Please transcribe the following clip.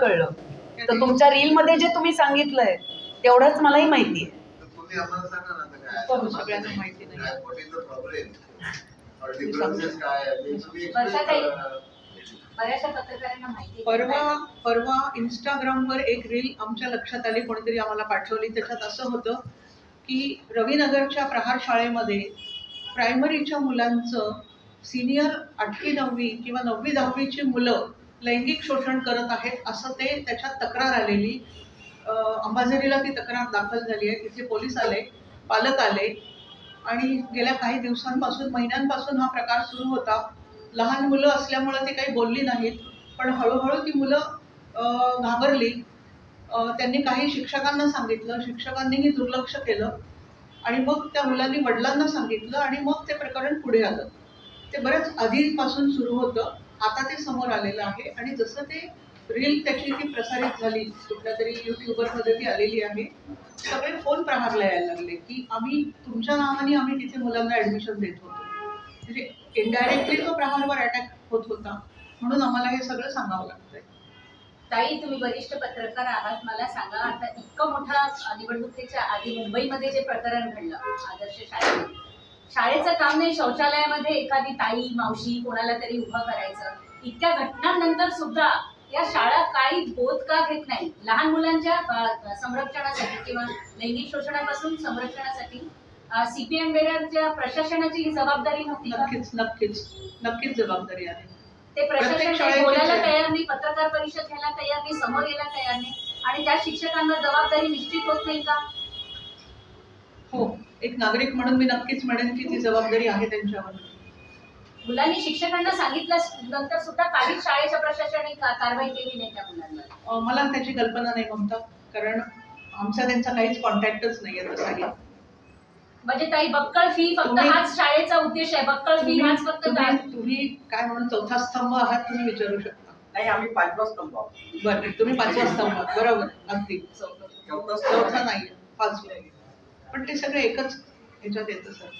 कळलं. तर तुमच्या रील मध्ये जे तुम्ही सांगितलंय तेवढंच मलाही माहिती आहे. परवा परवा इंस्टाग्रामवर एक रील आमच्या लक्षात आली कोणीतरी आम्हाला पाठवली. त्याच्यात असं होतं की रविनगरच्या प्रहार शाळेमध्ये प्रायमरीच्या मुलांचं सिनियर आठवी नववी किंवा नववी दहावीची मुलं लैंगिक शोषण करत आहेत असं ते त्याच्यात तक्रार आलेली. अंबाझरीला ती तक्रार दाखल झाली आहे. तिथे पोलीस आले पालक आले आणि गेल्या काही दिवसांपासून महिन्यांपासून हा प्रकार सुरू होता. लहान मुलं असल्यामुळं ती काही बोलली नाहीत पण हळूहळू ती मुलं घाबरली. त्यांनी काही शिक्षकांना सांगितलं. शिक्षकांनीही दुर्लक्ष केलं आणि मग त्या मुलांनी वडिलांना सांगितलं आणि मग ते प्रकरण पुढे आलं. ते बऱ्याच आधीपासून सुरू होतं. आता ते समोर आलेलं आहे. आणि जसं ते रील त्याची ती प्रसारित झाली कुठल्या तरी युट्यूबरमध्ये ती आलेली आहे सगळे फोन प्रहारला यायला लागले की आम्ही तुमच्या नावाने आम्ही तिथे मुलांना ऍडमिशन देत होतो. म्हणजे इनडायरेक्टली तो प्रहारवर अटॅक होत होता. म्हणून आम्हाला हे सगळं सांगावं लागतंय. ताई तुम्ही वरिष्ठ पत्रकार आहात. मला सांगा आता इतकं मोठा निवडणुकीच्या आधी मुंबईमध्ये जे प्रकरण घडलं आदर्श शाळेत शाळेचं काम नाही शौचालयामध्ये एखादी ताई मावशी कोणाला तरी उभं करायचं. इतक्या घटनांनंतर सुद्धा या शाळा काही बोध का घेत नाही? लहान मुलांच्या संरक्षणासाठी किंवा लैंगिक शोषणापासून संरक्षणासाठी सीपीएम बेरच्या प्रशासनाची ही जबाबदारी नव्हती? नक्कीच नक्कीच नक्कीच जबाबदारी आहे. ते प्रशासन बोलायला teacher- तयार नाही पत्रकार परिषद घ्यायला तयार नाही समोर यायला तयार नाही. आणि त्या शिक्षकांना जबाबदारी निश्चित होत नाही का? हो. एक नागरिक म्हणून मी नक्कीच म्हणेन की ती जबाबदारी आहे त्यांच्यावर. मुलांनी शिक्षकांना सांगितलं नंतर सुद्धा काहीच शाळेच्या प्रशासनाने का- कारवाई केली नाही त्या अं, मला त्याची कल्पना नाही ममता कारण आमचा त्यांचा काहीच कॉन्टॅक्टच नाही आहे तसाही म्हणजे ताई बक्कळ फी फक्त हाच शाळेचा उद्देश आहे. बक्कळ फी हाच फक्त तुम्ही- काय म्हणून चौथा स्तंभ आहात तुम्ही विचारू शकता. नाही आम्ही पाचवा स्तंभ आहोत. बरं तुम्ही पाचवा स्तंभ. बरोबर अगदी. चौथा स्तंभ. चौथा नाही पाचवा. पण ते सगळं एकच ह्याच्यात येतं सर.